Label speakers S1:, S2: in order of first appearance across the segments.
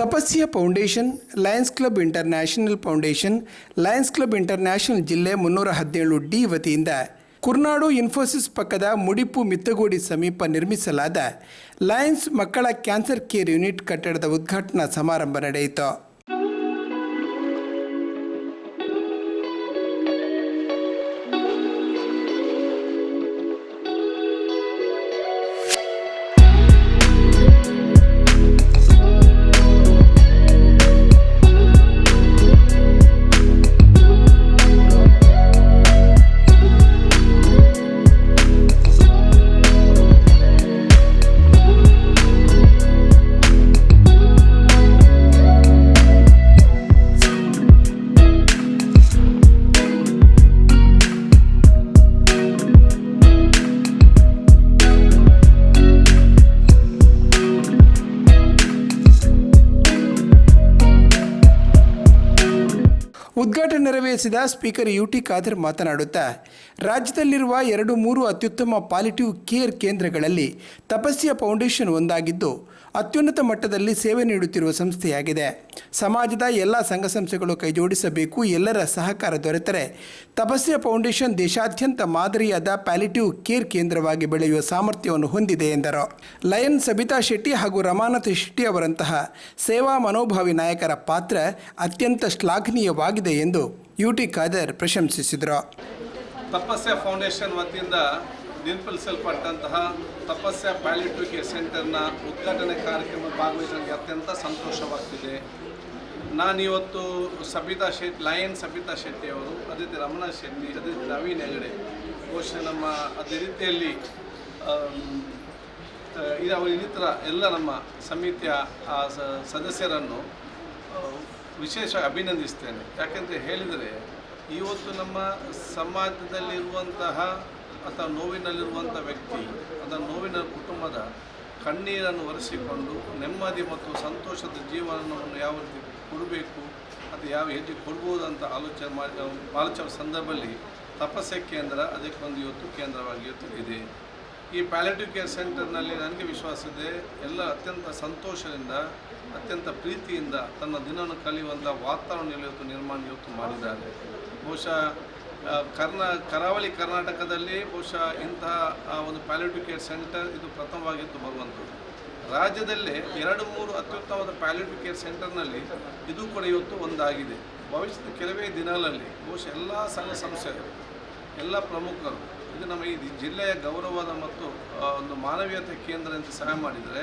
S1: Tapasya Foundation, Lions Club International Foundation, Lions Club International ಜಿಲ್ಲೆ ಮುನ್ನೂರ ಹದಿನೇಳು ಡಿ ವತಿಯಿಂದ ಕುರ್ನಾಡು ಇನ್ಫೋಸಿಸ್ ಪಕ್ಕದ ಮುಡಿಪು ಮಿತ್ತಗೋಡಿ ಸಮೀಪ ನಿರ್ಮಿಸಲಾದ ಲಯನ್ಸ್ ಮಕ್ಕಳ ಕ್ಯಾನ್ಸರ್ ಕೇರ್ ಯೂನಿಟ್ ಕಟ್ಟಡದ ಉದ್ಘಾಟನಾ ಸಮಾರಂಭ ನಡೆಯಿತು. ಉದ್ಘಾಟನೆ ನೆರವೇರಿಸಿದ ಸ್ಪೀಕರ್ ಯು ಟಿ ಖಾದರ್ ಮಾತನಾಡುತ್ತಾ, ರಾಜ್ಯದಲ್ಲಿರುವ ಎರಡು ಮೂರು ಅತ್ಯುತ್ತಮ ಪಾಲಿಟಿವ್ ಕೇರ್ ಕೇಂದ್ರಗಳಲ್ಲಿ ತಪಸ್ಸಿಯ ಫೌಂಡೇಶನ್ ಒಂದಾಗಿದ್ದು ಅತ್ಯುನ್ನತ ಮಟ್ಟದಲ್ಲಿ ಸೇವೆ ನೀಡುತ್ತಿರುವ ಸಂಸ್ಥೆಯಾಗಿದೆ. ಸಮಾಜದ ಎಲ್ಲ ಸಂಘ ಸಂಸ್ಥೆಗಳು ಕೈಜೋಡಿಸಬೇಕು, ಎಲ್ಲರ ಸಹಕಾರ ದೊರೆತರೆ. ತಪಸ್ಯ ಫೌಂಡೇಶನ್ ದೇಶಾದ್ಯಂತ ಮಾದರಿಯಾದ ಪ್ಯಾಲಿಟಿವ್ ಕೇರ್ ಕೇಂದ್ರವಾಗಿ ಬೆಳೆಯುವ ಸಾಮರ್ಥ್ಯವನ್ನು ಹೊಂದಿದೆ ಎಂದರು. ಲಯನ್ ಸಬಿತಾ ಶೆಟ್ಟಿ ಹಾಗೂ ರಮಾನಾಥ ಶೆಟ್ಟಿ ಅವರಂತಹ ಸೇವಾ ಮನೋಭಾವಿ ನಾಯಕರ ಪಾತ್ರ ಅತ್ಯಂತ ಶ್ಲಾಘನೀಯವಾಗಿದೆ ಎಂದು ಯುಟಿ ಖಾದರ್ ಪ್ರಶಂಸಿಸಿದರು.
S2: ತಪಸ್ಯ ಫೌಂಡೇಶನ್ ವತಿಯಿಂದ ನಿರ್ಮಿಸಲ್ಪಟ್ಟಂತಹ ತಪಸ್ಯ ಪ್ಯಾಲಿಟಿವ್ ಕೇರ್ ಸೆಂಟರ್ನ ಉದ್ಘಾಟನೆ ಕಾರ್ಯಕ್ರಮ ಭಾಗವಹಿಸಲಿಕ್ಕೆ ಅತ್ಯಂತ ಸಂತೋಷವಾಗ್ತಿದೆ. ನಾನಿವತ್ತು ಸಬಿತಾ ಶೆಟ್ಟಿ ಲಯನ್ ಸಬಿತಾ ಶೆಟ್ಟಿ ಅವರು ಅದೇ ರೀತಿ ರಮಣ ಶೆಟ್ಟಿ ಅದೇ ರೀತಿ ನವೀನ್ ಹೆಗಡೆ, ಬಹುಶಃ ನಮ್ಮ ಅದೇ ರೀತಿಯಲ್ಲಿ ಇನ್ನಿತರ ಎಲ್ಲ ನಮ್ಮ ಸಮಿತಿಯ ಸದಸ್ಯರನ್ನು ವಿಶೇಷ ಅಭಿನಂದಿಸ್ತೇನೆ. ಯಾಕೆಂದರೆ ಹೇಳಿದರೆ, ಇವತ್ತು ನಮ್ಮ ಸಮಾಜದಲ್ಲಿರುವಂತಹ ಅಥವಾ ನೋವಿನಲ್ಲಿರುವಂಥ ವ್ಯಕ್ತಿ ಅಥವಾ ನೋವಿನ ಕುಟುಂಬದ ಕಣ್ಣೀರನ್ನು ಒರೆಸಿಕೊಂಡು ನೆಮ್ಮದಿ ಮತ್ತು ಸಂತೋಷದ ಜೀವನವನ್ನು ಯಾವ ರೀತಿ ಕೊಡಬೇಕು, ಅದು ಯಾವ ಹೆಜ್ಜೆ ಕೊಡ್ಬೋದು ಅಂತ ಆಲೋಚನೆ ಮಾಡಿ, ಆಲೋಚನೆ ಸಂದರ್ಭದಲ್ಲಿ ತಪಸ್ಸೆ ಕೇಂದ್ರ ಅದಕ್ಕೊಂದು ಇವತ್ತು ಕೇಂದ್ರವಾಗಿ ಇವತ್ತು ಇದೆ. ಈ ಪ್ಯಾಲೇಟಿವ್ ಕೇರ್ ಸೆಂಟರ್ನಲ್ಲಿ ನನಗೆ ವಿಶ್ವಾಸ ಇದೆ, ಎಲ್ಲ ಅತ್ಯಂತ ಸಂತೋಷದಿಂದ, ಅತ್ಯಂತ ಪ್ರೀತಿಯಿಂದ ತನ್ನ ದಿನವನ್ನು ಕಲಿಯುವಂಥ ವಾತಾವರಣ ಇವತ್ತು ನಿರ್ಮಾಣ ಇವತ್ತು ಮಾಡಿದ್ದಾರೆ. ಬಹುಶಃ ಕರ್ನಾ, ಕರಾವಳಿ ಕರ್ನಾಟಕದಲ್ಲಿ ಬಹುಶಃ ಇಂತಹ ಒಂದು ಪ್ಯಾಲಿಟಿವ್ ಕೇರ್ ಸೆಂಟರ್ ಇದು ಪ್ರಥಮವಾಗಿತ್ತು ಬರುವಂಥದ್ದು. ರಾಜ್ಯದಲ್ಲೇ ಎರಡು ಮೂರು ಅತ್ಯುತ್ತಮವಾದ ಪ್ಯಾಲಿಟಿವ್ ಕೇರ್ ಸೆಂಟರ್ನಲ್ಲಿ ಇದು ಕೂಡ ಇವತ್ತು ಒಂದಾಗಿದೆ. ಭವಿಷ್ಯದ ಕೆಲವೇ ದಿನಗಳಲ್ಲಿ ಬಹುಶಃ ಎಲ್ಲ ಸಂಘ ಸಂಸ್ಥೆಗಳು, ಎಲ್ಲ ಪ್ರಮುಖರು, ಇದು ನಮ್ಮ ಈ ಜಿಲ್ಲೆಯ ಗೌರವದ ಮತ್ತು ಒಂದು ಮಾನವೀಯತೆ ಕೇಂದ್ರ ಅಂತ ಸಹಾಯ ಮಾಡಿದರೆ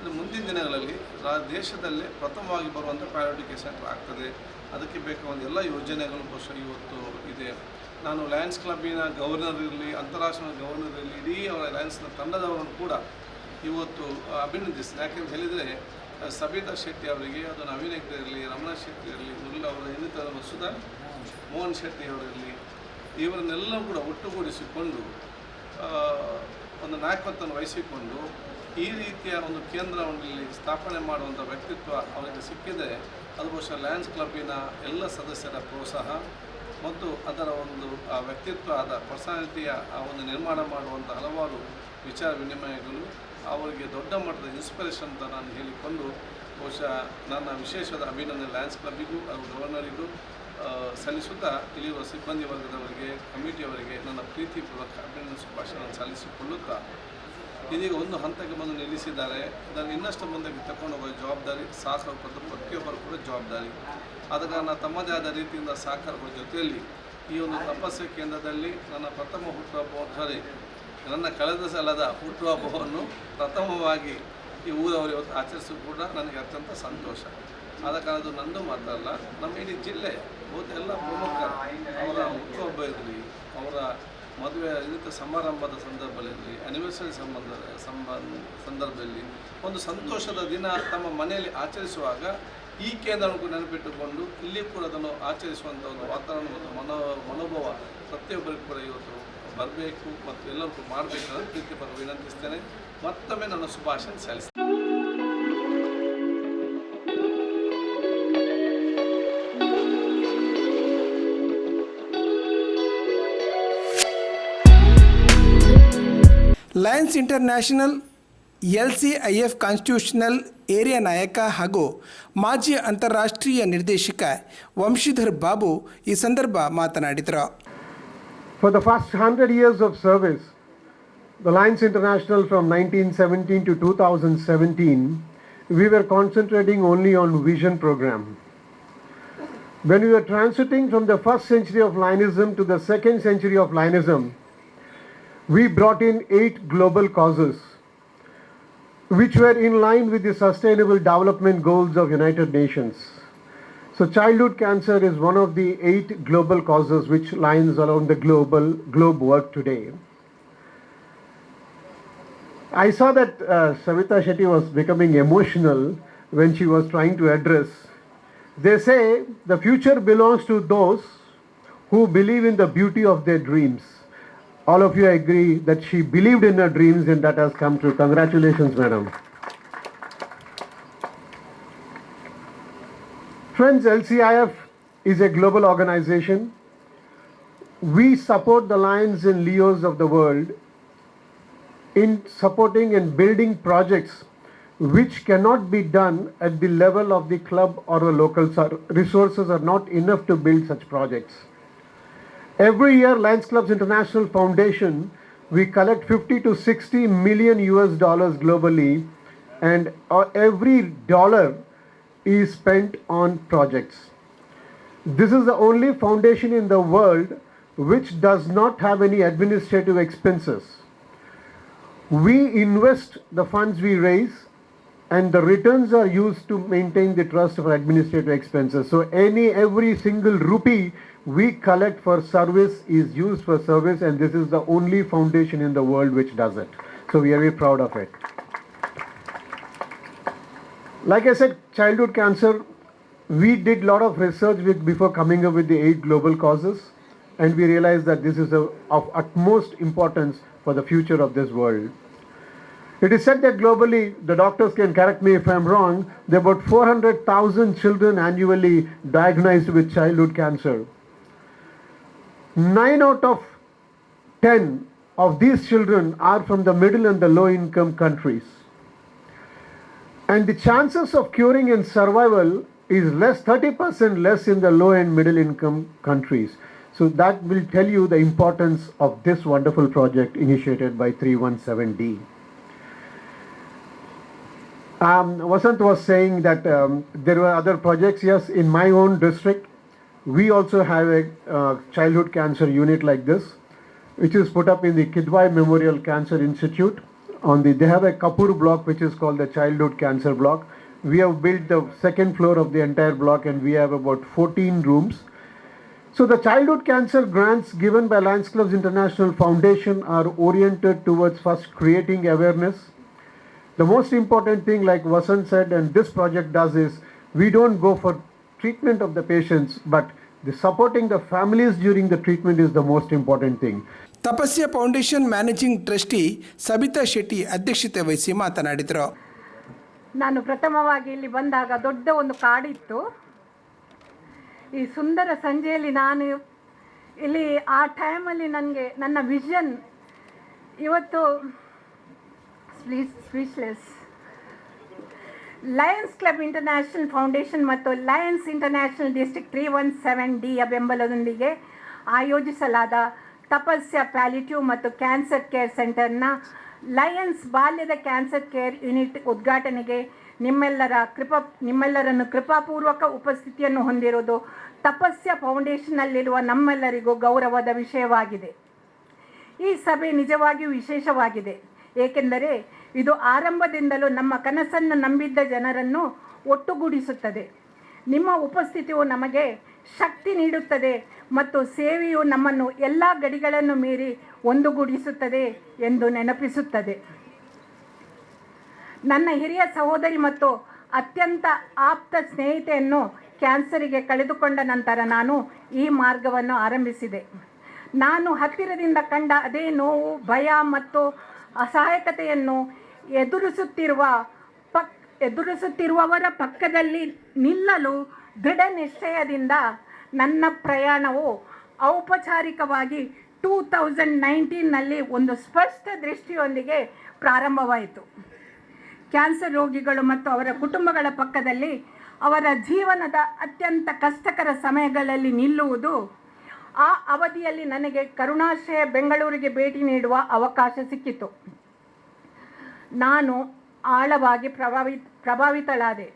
S2: ಇದು ಮುಂದಿನ ದಿನಗಳಲ್ಲಿ ರಾ, ದೇಶದಲ್ಲೇ ಪ್ರಥಮವಾಗಿ ಬರುವಂಥ ಕೇರ್ ಸೆಂಟರ್ ಆಗ್ತದೆ. ಅದಕ್ಕೆ ಬೇಕಾದ ಎಲ್ಲ ಯೋಜನೆಗಳು ಬಹುಶಃ ಇವತ್ತು ಇದೆ. ನಾನು ಲಯನ್ಸ್ ಕ್ಲಬ್ಬಿನ ಗವರ್ನರ್ ಇರಲಿ, ಅಂತಾರಾಷ್ಟ್ರೀಯ ಗವರ್ನರ್ ಇರಲಿ, ಇಡೀ ಅವರ ಲಯನ್ಸ್ನ ತಂಡದವರನ್ನು ಕೂಡ ಇವತ್ತು ಅಭಿನಂದಿಸ್ತೀನಿ. ಯಾಕೆಂತ ಹೇಳಿದರೆ ಸಬಿತಾ ಶೆಟ್ಟಿ ಅವರಿಗೆ, ಅದು ನವೀನ್ ಹೆಗ್ಡೆ ಇರಲಿ, ರಮಣ ಶೆಟ್ಟಿ ಇರಲಿ, ಮುರುಳ ಅವರ ಇನ್ನಿತರ ಸುಧಾ, ಮೋಹನ್ ಶೆಟ್ಟಿ ಅವರಿರಲಿ ಇವರನ್ನೆಲ್ಲ ಕೂಡ ಒಟ್ಟುಗೂಡಿಸಿಕೊಂಡು ಒಂದು ನಾಯಕತ್ವವನ್ನು ವಹಿಸಿಕೊಂಡು ಈ ರೀತಿಯ ಒಂದು ಕೇಂದ್ರವನ್ನು ಇಲ್ಲಿ ಸ್ಥಾಪನೆ ಮಾಡುವಂಥ ವ್ಯಕ್ತಿತ್ವ ಅವರಿಗೆ ಸಿಕ್ಕಿದೆ ಅದು ಬಹುಶಃ ಲಯನ್ಸ್ ಕ್ಲಬ್ಬಿನ ಎಲ್ಲ ಸದಸ್ಯರ ಪ್ರೋತ್ಸಾಹ ಮತ್ತು ಅದರ ಒಂದು, ಆ ವ್ಯಕ್ತಿತ್ವ ಆದ ಪರ್ಸನಾಲಿಟಿಯ ಆ ಒಂದು ನಿರ್ಮಾಣ ಮಾಡುವಂಥ ಹಲವಾರು ವಿಚಾರ ವಿನಿಮಯಗಳು, ಅವರಿಗೆ ದೊಡ್ಡ ಮಟ್ಟದ ಇನ್ಸ್ಪಿರೇಷನ್ ಅಂತ ನಾನು ಹೇಳಿಕೊಂಡು ಬಹುಶಃ ನನ್ನ ವಿಶೇಷದ ಅಭಿನಂದನೆ ಲಯನ್ಸ್ ಕ್ಲಬ್ಬಿಗೂ ಹಾಗೂ ಗವರ್ನರಿಗೂ ಸಲ್ಲಿಸುತ್ತಾ ಇಲ್ಲಿರುವ ಸಿಬ್ಬಂದಿ ವರ್ಗದವರಿಗೆ ಕಮಿಟಿಯವರಿಗೆ ನನ್ನ ಪ್ರೀತಿಪೂರ್ವಕ ಅಭಿನಂದನೆ ಶುಭಾಶಯ ಸಲ್ಲಿಸಿಕೊಳ್ಳುತ್ತಾ ಇದೀಗ ಒಂದು ಹಂತಕ್ಕೆ ಬಂದು ನಿಲ್ಲಿಸಿದ್ದಾರೆ. ಅದನ್ನು ಇನ್ನಷ್ಟು ಮುಂದೆ ತಗೊಂಡು ಹೋಗೋ ಜವಾಬ್ದಾರಿ ಕೊಟ್ಟು ಪ್ರತಿಯೊಬ್ಬರು ಕೂಡ ಜವಾಬ್ದಾರಿ. ಆದ ಕಾರಣ ತಮ್ಮದೇ ಆದ ರೀತಿಯಿಂದ ಸಹಕಾರಗಳ ಜೊತೆಯಲ್ಲಿ ಈ ಒಂದು ತಪಸ್ಸೆ ಕೇಂದ್ರದಲ್ಲಿ ನನ್ನ ಪ್ರಥಮ ಹುಟ್ಟುಹಬ್ಬ ನನ್ನ ಕಳೆದ ಸಲದ ಹುಟ್ಟುಹಬ್ಬವನ್ನು ಪ್ರಥಮವಾಗಿ ಈ ಊರವರು ಇವತ್ತು ಆಚರಿಸೋದು ಕೂಡ ನನಗೆ ಅತ್ಯಂತ ಸಂತೋಷ. ಆದ ಕಾರಣ ಅದು ನಂದು ಮಾತ್ರ ನಮ್ಮ ಇಡೀ ಜಿಲ್ಲೆ ಬಹುತ ಎಲ್ಲ ಪ್ರಮುಖ ಅವರ ಹುಟ್ಟುಹಬ್ಬ ಇರಲಿ, ಅವರ ಮದುವೆ ಇದಕ್ಕೆ ಸಮಾರಂಭದ ಸಂದರ್ಭದಲ್ಲಿ ಅನಿವರ್ಸರಿ ಸಂಬಂಧ ಸಂಬಂಧ, ಸಂದರ್ಭದಲ್ಲಿ ಒಂದು ಸಂತೋಷದ ದಿನ ತಮ್ಮ ಮನೆಯಲ್ಲಿ ಆಚರಿಸುವಾಗ ಈ ಕೇಂದ್ರವನ್ನು ನೆನಪಿಟ್ಟುಕೊಂಡು ಇಲ್ಲಿ ಕೂಡ ಅದನ್ನು ಆಚರಿಸುವಂಥ ಒಂದು ವಾತಾವರಣ ಮತ್ತು ಮನೋ, ಮನೋಭಾವ ಪ್ರತಿಯೊಬ್ಬರಿಗೂ ಕೂಡ ಇವತ್ತು ಬರಬೇಕು ಮತ್ತು ಎಲ್ಲರಿಗೂ ಮಾಡಬೇಕು ಅಂತ ಪ್ರೀತಿ ವಿನಂತಿಸ್ತೇನೆ. ಮತ್ತೊಮ್ಮೆ ನನ್ನ ಶುಭಾಶಯ ಸಲ್ಲಿಸ್ತೇನೆ.
S1: Lions International L C I F constitutional area ನಾಯಕ ಹಾಗೂ ಮಾಜಿ ಅಂತಾರಾಷ್ಟ್ರೀಯ ನಿರ್ದೇಶಕ ವಂಶೀಧರ್ ಬಾಬು ಈ ಸಂದರ್ಭ ಮಾತನಾಡಿದರು
S3: For the first 100 years of service, the Lions International from 1917 to 2017, we were concentrating only on vision program. When we were transiting from the first century of Lionism to the second century of Lionism, we brought in eight global causes which were in line with the sustainable development goals of United Nations. So childhood cancer is one of the eight global causes which lines around the global globe work today. I saw that uh, Savita Shetty was becoming emotional when she was trying to address. They say the future belongs to those who believe in the beauty of their dreams. All of you agree that she believed in her dreams and that has come true. Congratulations, madam. Friends, LCIF is a global organization. We support the lions and leos of the world in supporting and building projects which cannot be done at the level of the club or the local resources are not enough to build such projects. Every year, Lions Clubs International Foundation, we collect 50 to 60 million US dollars globally, and uh, every dollar is spent on projects. This is the only foundation in the world which does not have any administrative expenses. We invest the funds we raise and the returns are used to maintain the trust for administrative expenses. So any every single rupee we collect for service is used for service and this is the only foundation in the world which does it. So we are very proud of it. Like I said, childhood cancer, we did a lot of research with, before coming up with the eight global causes and we realized that this is a, of utmost importance for the future of this world. It is said that globally, the doctors can correct me if I'm wrong, there are about 400,000 children annually diagnosed with childhood cancer. 9 out of 10 of these children are from the middle and the low income countries. And the chances of curing and survival is less, 30% less in the low and middle income countries. So that will tell you the importance of this wonderful project initiated by 317D. Um, Vasant was saying that um, there were other projects. Yes, in my own district, we also have a uh, childhood cancer unit like this, which is put up in the Kidwai Memorial Cancer Institute. On the, they have a Kapur block, which is called the childhood cancer block. We have built the second floor of the entire block, and we have about 14 rooms. So the childhood cancer grants given by Lions Clubs International Foundation are oriented towards first creating awareness. The most important thing, like Vasan said, and this project does is we don't go for treatment of the patients, but the supporting the families during the treatment is the most important thing.
S1: Tapasya Foundation managing trustee Sabitha Shetty ಅಧ್ಯಕ್ಷತೆ ವಹಿಸಿ ಮಾತನಾಡಿದರು
S4: ನಾನು ಪ್ರಥಮವಾಗಿ ಇಲ್ಲಿ ಬಂದಾಗ ದೊಡ್ಡ ಒಂದು ಕಾಡಿತ್ತು ಈ ಸುಂದರ ಸಂಜೆಯಲ್ಲಿ ನಾನು ಇಲ್ಲಿ ಆ ಟೈಮಲ್ಲಿ ನನಗೆ ನನ್ನ ವಿಷನ್ ಇವತ್ತು speechless Lions Club International Foundation ಮತ್ತು Lions International district three one seven ಡಿಯ ಬೆಂಬಲದೊಂದಿಗೆ ಆಯೋಜಿಸಲಾದ ತಪಸ್ಯ ಪ್ಯಾಲಿಟಿವ್ ಮತ್ತು ಕ್ಯಾನ್ಸರ್ ಕೇರ್ ಸೆಂಟರ್ನ ಲಯನ್ಸ್ ಬಾಲ್ಯದ ಕ್ಯಾನ್ಸರ್ ಕೇರ್ ಯೂನಿಟ್ ಉದ್ಘಾಟನೆಗೆ ನಿಮ್ಮೆಲ್ಲರ ಕೃಪ, ನಿಮ್ಮೆಲ್ಲರನ್ನು ಕೃಪಾಪೂರ್ವಕ ಉಪಸ್ಥಿತಿಯನ್ನು ಹೊಂದಿರುವುದು ತಪಸ್ಯ ಫೌಂಡೇಶನ್ನಲ್ಲಿರುವ ನಮ್ಮೆಲ್ಲರಿಗೂ ಗೌರವದ ವಿಷಯವಾಗಿದೆ. ಈ ಸಭೆ ನಿಜವಾಗಿಯೂ ವಿಶೇಷವಾಗಿದೆ. ಏಕೆಂದರೆ ಇದು ಆರಂಭದಿಂದಲೂ ನಮ್ಮ ಕನಸನ್ನು ನಂಬಿದ್ದ ಜನರನ್ನು ಒಟ್ಟುಗೂಡಿಸುತ್ತದೆ. ನಿಮ್ಮ ಉಪಸ್ಥಿತಿಯು ನಮಗೆ ಶಕ್ತಿ ನೀಡುತ್ತದೆ ಮತ್ತು ಸೇವೆಯು ನಮ್ಮನ್ನು ಎಲ್ಲ ಗಡಿಗಳನ್ನು ಮೀರಿ ಒಂದುಗೂಡಿಸುತ್ತದೆ ಎಂದು ನೆನಪಿಸುತ್ತದೆ. ನನ್ನ ಹಿರಿಯ ಸಹೋದರಿ ಮತ್ತು ಅತ್ಯಂತ ಆಪ್ತ ಸ್ನೇಹಿತೆಯನ್ನು ಕ್ಯಾನ್ಸರಿಗೆ ಕಳೆದುಕೊಂಡ ನಂತರ ನಾನು ಈ ಮಾರ್ಗವನ್ನು ಆರಂಭಿಸಿದೆ. ನಾನು ಹತ್ತಿರದಿಂದ ಕಂಡ ಅದೇ ನೋವು, ಭಯ ಮತ್ತು ಅಸಹಾಯಕತೆಯನ್ನು ಎದುರಿಸುತ್ತಿರುವ ಪಕ್, ಎದುರಿಸುತ್ತಿರುವವರ ಪಕ್ಕದಲ್ಲಿ ನಿಲ್ಲಲು ದೃಢ ನಿಶ್ಚಯದಿಂದ ನನ್ನ ಪ್ರಯಾಣವು ಔಪಚಾರಿಕವಾಗಿ ಟೂ ತೌಸಂಡ್ ನೈನ್ಟೀನ್ನಲ್ಲಿ ಒಂದು ಸ್ಪಷ್ಟ ದೃಷ್ಟಿಯೊಂದಿಗೆ ಪ್ರಾರಂಭವಾಯಿತು. ಕ್ಯಾನ್ಸರ್ ರೋಗಿಗಳು ಮತ್ತು ಅವರ ಕುಟುಂಬಗಳ ಪಕ್ಕದಲ್ಲಿ ಅವರ ಜೀವನದ ಅತ್ಯಂತ ಕಷ್ಟಕರ ಸಮಯಗಳಲ್ಲಿ ನಿಲ್ಲುವುದು ಆ ಅವಧಿಯಲ್ಲಿ ನನಗೆ ಕರುಣಾಶ್ರಯ ಬೆಂಗಳೂರಿಗೆ ಭೇಟಿ ನೀಡುವ ಅವಕಾಶ ಸಿಕ್ಕಿತು. ನಾನು ಆಳವಾಗಿ ಪ್ರಭಾವಿ, ಪ್ರಭಾವಿತಳಾದೆ.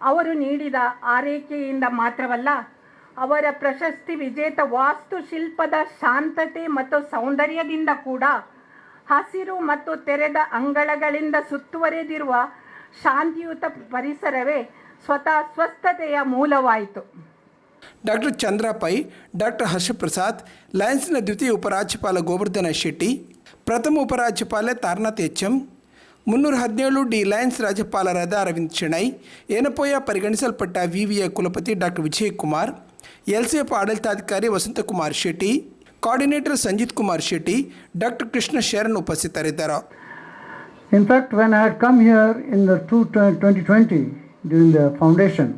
S4: ಅವರು ನೀಡಿದ ಆರೈಕೆಯಿಂದ ಮಾತ್ರವಲ್ಲ, ಅವರ ಪ್ರಶಸ್ತಿ ವಿಜೇತ ವಾಸ್ತುಶಿಲ್ಪದ ಶಾಂತತೆ ಮತ್ತು ಸೌಂದರ್ಯದಿಂದ ಕೂಡ ಹಸಿರು ಮತ್ತು ತೆರೆದ ಅಂಗಳಗಳಿಂದ ಸುತ್ತುವರೆದಿರುವ ಶಾಂತಿಯುತ ಪರಿಸರವೇ ಸ್ವತಃ ಸ್ವಸ್ಥತೆಯ ಮೂಲವಾಯಿತು.
S1: ಡಾಕ್ಟರ್ ಚಂದ್ರ ಪೈ ಡಾಕ್ಟರ್ ಹರ್ಷಪ್ರಸಾದ್, ಲಯನ್ಸ್ನ ದ್ವಿತೀಯ ಉಪರಾಜ್ಯಪಾಲ ಗೋವರ್ಧನ ಶೆಟ್ಟಿ, ಪ್ರಥಮ ಉಪರಾಜ್ಯಪಾಲ ತಾರನಾಥ್ ಎಚ್ ಎಂ ಮುನ್ನೂರ ಹದಿನೇಳು ಡಿ ಲಯನ್ಸ್ ರಾಜ್ಯಪಾಲರಾದ ಅರವಿಂದ್ ಶೆಣೈ ಏನಪೋಯ ಪರಿಗಣಿಸಲ್ಪಟ್ಟ ವಿವಿಯ ಕುಲಪತಿ ಡಾಕ್ಟರ್ ವಿಜಯಕುಮಾರ್ ಎಲ್ಸಿಎಫ್ ಆಡಳಿತಾಧಿಕಾರಿ ವಸಂತಕುಮಾರ್ ಶೆಟ್ಟಿ ಕೋಆರ್ಡಿನೇಟರ್ ಸಂಜಿತ್ ಕುಮಾರ್ ಶೆಟ್ಟಿ ಡಾಕ್ಟರ್ ಕೃಷ್ಣ ಶರಣ್ ಉಪಸ್ಥಿತರಿದ್ದರು
S5: In fact, when I had come here in the two- 2020 during the foundation,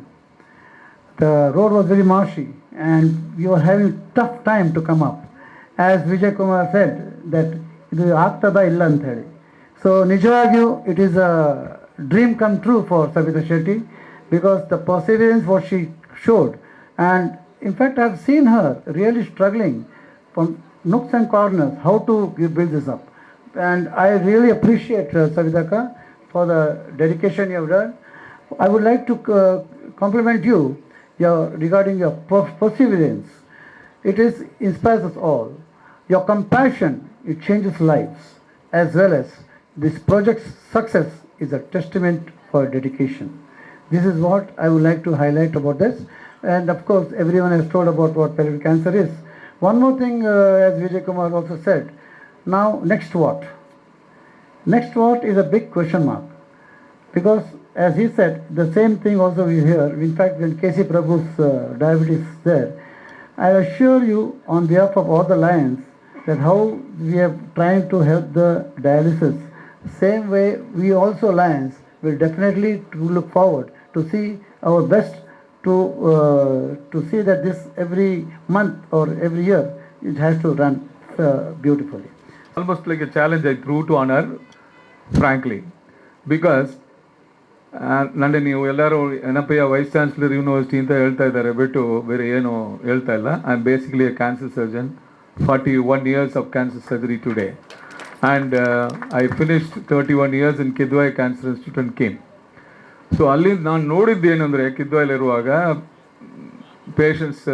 S5: the road was very marshy and we were having tough time to come up. As Vijay Kumar said, that ಇದು ಆಗ್ತದ ಇಲ್ಲ ಅಂತ ಹೇಳಿ so ನಿಜವಾಗಿಯೂ it is a dream come true for Savita Shetty because the perseverance what she showed and in fact I have seen her really struggling from nooks and corners how to give- build this up. And I really appreciate uh, Savitaka for the dedication you have done. I would like to uh, compliment you your, regarding your per- perseverance. It is inspires us all. Your compassion, it changes lives as well as this project's success is a testament for dedication. This is what I would like to highlight about this. And of course, everyone has told about what pelvic cancer is. One more thing, uh, as Vijay Kumar also said, now next what? Next what is a big question mark. Because as he said, the same thing also we hear. In fact, when KC Prabhu's uh, diabetes there, I assure you on behalf of all the Lions that how we are trying to help the dialysis, same way we also Lions will definitely to look forward to see our best to uh, to see that this every month or every year it has to run uh, beautifully.
S6: almost like a challenge I threw to honor, frankly, because ನನಗೆ ನೀವು ಎಲ್ಲರೂ ಏನಪ್ಪಯ್ಯ vice chancellor university ಅಂತ ಹೇಳ್ತಾ ಇದ್ದಾರೆ ಬಿಟ್ಟು ಬೇರೆ ಏನು ಹೇಳ್ತಾ ಇಲ್ಲ I am basically a cancer surgeon forty one years of cancer surgery today and I finished thirty one years in Kidwai cancer institute and came so ಅಲ್ಲಿ ನಾನು ನೋಡಿದ್ದೇನೆಂದರೆ ಕಿದ್ವಾಯಲ್ಲಿರುವಾಗ ಪೇಷಂಟ್ಸ್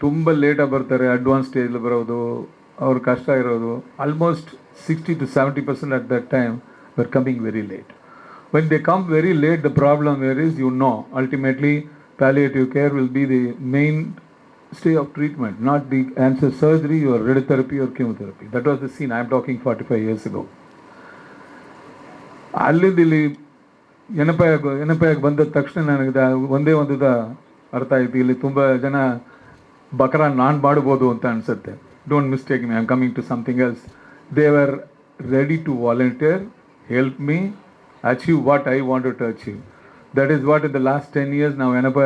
S6: ತುಂಬ ಲೇಟಾಗಿ ಬರ್ತಾರೆ ಅಡ್ವಾನ್ಸ್ ಸ್ಟೇಜಲ್ಲಿ ಬರೋದು, ಅವ್ರ ಕಷ್ಟ ಇರೋದು. Almost sixty two seventy percent at that time were coming very late when they come very late the problem where is you know ultimately palliative care will be the main stay of treatment, not the answer surgery or radiotherapy or chemotherapy. That was the scene. I'm talking 45 years ago. ಅಲ್ಲಿದ್ದಿಲ್ಲಿ ಎನಪಾಯ ಎನಪಾಯಕ್ಕೆ ಬಂದ ತಕ್ಷಣ ನನಗೆ ಒಂದೇ ಒಂದು ಅರ್ಥ ಆಯಿತು. ಇಲ್ಲಿ ತುಂಬ ಜನ ಬಕರ ನಾನು ಮಾಡ್ಬೋದು ಅಂತ ಅನ್ಸುತ್ತೆ. Don't mistake me I'm coming to something else they are ready to volunteer help me achieve what I want to achieve that is what in the last ten years ನಾವು ಏನಪ್ಪ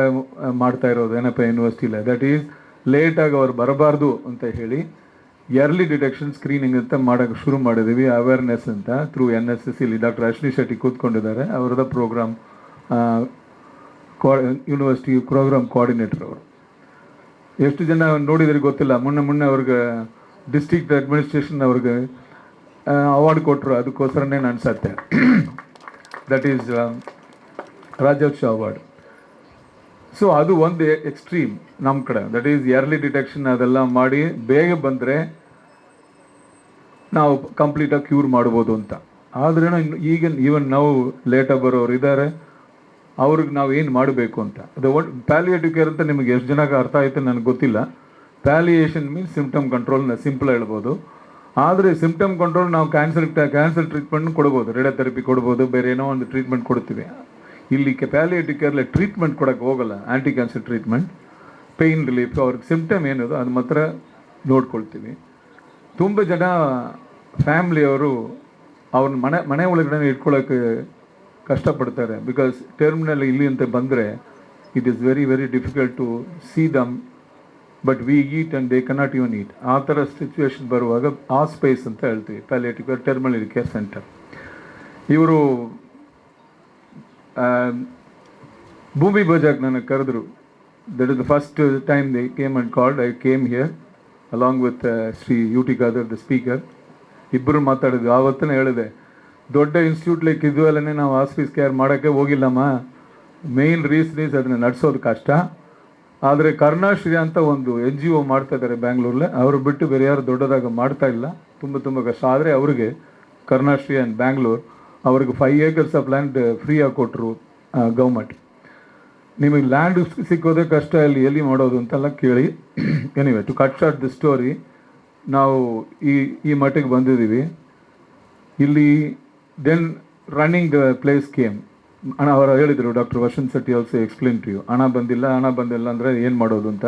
S6: ಮಾಡ್ತಾ ಇರೋದು ಏನಪ್ಪ ಯೂನಿವರ್ಸಿಟಿಲಿ ದಟ್ ಈಸ್ ಲೇಟಾಗಿ ಅವ್ರು ಬರಬಾರ್ದು ಅಂತ ಹೇಳಿ ಎರ್ಲಿ ಡಿಟೆಕ್ಷನ್ ಸ್ಕ್ರೀನಿಂಗ್ ಅಂತ ಮಾಡೋಕ್ಕೆ ಶುರು ಮಾಡಿದ್ದೀವಿ ಅವೇರ್ನೆಸ್ ಅಂತ ಥ್ರೂ ಎನ್ ಎಸ್ ಎಸ್ ಇಲ್ಲಿ ಡಾಕ್ಟರ್ ಅಶ್ವಿ ಶೆಟ್ಟಿ ಕೂತ್ಕೊಂಡಿದ್ದಾರೆ. ಅವರದ ಪ್ರೋಗ್ರಾಮ್ ಯೂನಿವರ್ಸಿಟಿ ಪ್ರೋಗ್ರಾಮ್ ಕೋಆರ್ಡಿನೇಟರ್ ಅವರು. ಎಷ್ಟು ಜನ ನೋಡಿದ್ರೆ ಗೊತ್ತಿಲ್ಲ. ಮೊನ್ನೆ ಮೊನ್ನೆ ಅವ್ರಿಗೆ ಡಿಸ್ಟ್ರಿಕ್ಟ್ ಅಡ್ಮಿನಿಸ್ಟ್ರೇಷನ್ ಅವ್ರಿಗೆ ಅವಾರ್ಡ್ ಕೊಟ್ಟರು ಅದಕ್ಕೋಸ್ಕರನೇ ಅನ್ಸತ್ತೆ that is Rajyotsava award. So ಅದು ಒಂದು ಎಕ್ಸ್ಟ್ರೀಮ್ ನಮ್ಮ ಕಡೆ. ದಟ್ ಈಸ್ ಇಯರ್ಲಿ ಡಿಟೆಕ್ಷನ್ ಅದೆಲ್ಲ ಮಾಡಿ ಬೇಗ ಬಂದರೆ ನಾವು ಕಂಪ್ಲೀಟಾಗಿ ಕ್ಯೂರ್ ಮಾಡ್ಬೋದು ಅಂತ. ಆದ್ರೆ ಈಗ ಈವನ್ ನಾವು ಲೇಟಾಗಿ ಬರೋರು ಇದ್ದಾರೆ ಅವ್ರಿಗೆ ನಾವು ಏನು ಮಾಡಬೇಕು ಅಂತ. ಅದು ಒಟ್ ಪ್ಯಾಲಿಯೇಟಿವ್ ಕೇರ್ ಅಂತ ನಿಮಗೆ ಎಷ್ಟು ಜನಕ್ಕೆ ಅರ್ಥ ಆಯಿತು ನನಗೆ ಗೊತ್ತಿಲ್ಲ. ಪ್ಯಾಲಿಯೇಷನ್ ಮೀನ್ಸ್ ಸಿಂಪ್ಟಮ್ ಕಂಟ್ರೋಲ್ನ ಸಿಂಪಲ್ ಹೇಳ್ಬೋದು. ಆದರೆ ಸಿಂಪ್ಟಮ್ ಕಂಟ್ರೋಲ್ ನಾವು ಕ್ಯಾನ್ಸರ್ ಕ್ಯಾನ್ಸರ್ ಟ್ರೀಟ್ಮೆಂಟ್ ಕೊಡ್ಬೋದು. ರೇಡಿಯೋಥೆರಪಿ ಕೊಡ್ಬೋದು, ಬೇರೆ ಏನೋ ಒಂದು ಟ್ರೀಟ್ಮೆಂಟ್ ಕೊಡ್ತೀವಿ. ಇಲ್ಲಿ ಪ್ಯಾಲಿಯೇಟಿವ್ ಕೇರ್ಲಿ ಟ್ರೀಟ್ಮೆಂಟ್ ಕೊಡೋಕ್ಕೆ ಹೋಗಲ್ಲ anti cancer treatment pain relief ಅವ್ರಿಗೆ ಸಿಂಪ್ಟಮ್ ಏನದು ಅದು ಮಾತ್ರ ನೋಡ್ಕೊಳ್ತೀವಿ. ತುಂಬ ಜನ ಫ್ಯಾಮ್ಲಿಯವರು ಅವ್ರನ್ನ ಮನೆ ಮನೆ ಒಳಗಡೆ ಇಟ್ಕೊಳ್ಳೋಕ್ಕೆ ಕಷ್ಟಪಡ್ತಾರೆ. ಬಿಕಾಸ್ ಟರ್ಮಿನಲ್ ಇಲ್ಲಿ ಅಂತ ಬಂದರೆ it is very very difficult to see them but we eat and they cannot even eat ಆ ಥರ ಸಿಚುವೇಶನ್ ಬರುವಾಗ, ಆ ಸ್ಪೇಸ್ ಅಂತ ಹೇಳ್ತೀವಿ palliative care terminal care centre ಇವರು
S7: ಭೂಮಿ ಬಜಾಕ್ ನನಗೆ ಕರೆದ್ರು. That is the first time they came and called I came here along with Shri U T the speaker ಇಬ್ಬರು ಮಾತಾಡಿದ್ವಿ ಆವತ್ತನೇ ಹೇಳಿದೆ, ದೊಡ್ಡ ಇನ್ಸ್ಟಿಟ್ಯೂಟ್ ಲೈಕ್ ಇದುವಲ್ಲೇ ನಾವು ಆಸ್ಪೀಸ್ ಕೇರ್ ಮಾಡೋಕ್ಕೆ ಹೋಗಿಲ್ಲಮ್ಮ. ಮೇಯ್ನ್ ರೀಸನ್ ಈಸ್ ಅದನ್ನ ನಡೆಸೋದು ಕಷ್ಟ. ಆದರೆ ಕರ್ಣಾಶ್ರೀ ಅಂತ ಒಂದು ಎನ್ ಜಿ ಒ ಮಾಡ್ತಾ ಇದ್ದಾರೆ ಬ್ಯಾಂಗ್ಳೂರಲ್ಲಿ ಅವರು ಬಿಟ್ಟು ಬೇರೆ ಯಾರು ದೊಡ್ಡದಾಗ ಮಾಡ್ತಾ ಇಲ್ಲ. ತುಂಬ ತುಂಬ ಕಷ್ಟ. ಆದರೆ ಅವರಿಗೆ ಕರ್ಣಾಶ್ರೀ ಆ್ಯಂಡ್ ಬ್ಯಾಂಗ್ಳೂರ್ ಅವ್ರಿಗೆ ಫೈವ್ ಏಕರ್ಸ್ ಆಫ್ ಲ್ಯಾಂಡ್ ಫ್ರೀಯಾಗಿ ಕೊಟ್ಟರು ಗೌರ್ಮೆಂಟ್ ನಿಮಗೆ ಲ್ಯಾಂಡ್ ಸಿಕ್ಕೋದೇ ಕಷ್ಟ ಇಲ್ಲಿ ಎಲ್ಲಿ ಮಾಡೋದು ಅಂತೆಲ್ಲ ಕೇಳಿ. Anyway to cut short the story ನಾವು ಈ ಈ ಮಟ್ಟಿಗೆ ಬಂದಿದ್ದೀವಿ. ಇಲ್ಲಿ ದೆನ್ ರನ್ನಿಂಗ್ ಪ್ಲೇಸ್ ಕೇಮ್ ಹಣ ಅವರು ಹೇಳಿದರು doctor ವಶನ್ Shetty also explain to you ಹಣ ಬಂದಿಲ್ಲ ಹಣ ಬಂದಿಲ್ಲ ಅಂದರೆ ಏನು ಮಾಡೋದು ಅಂತ.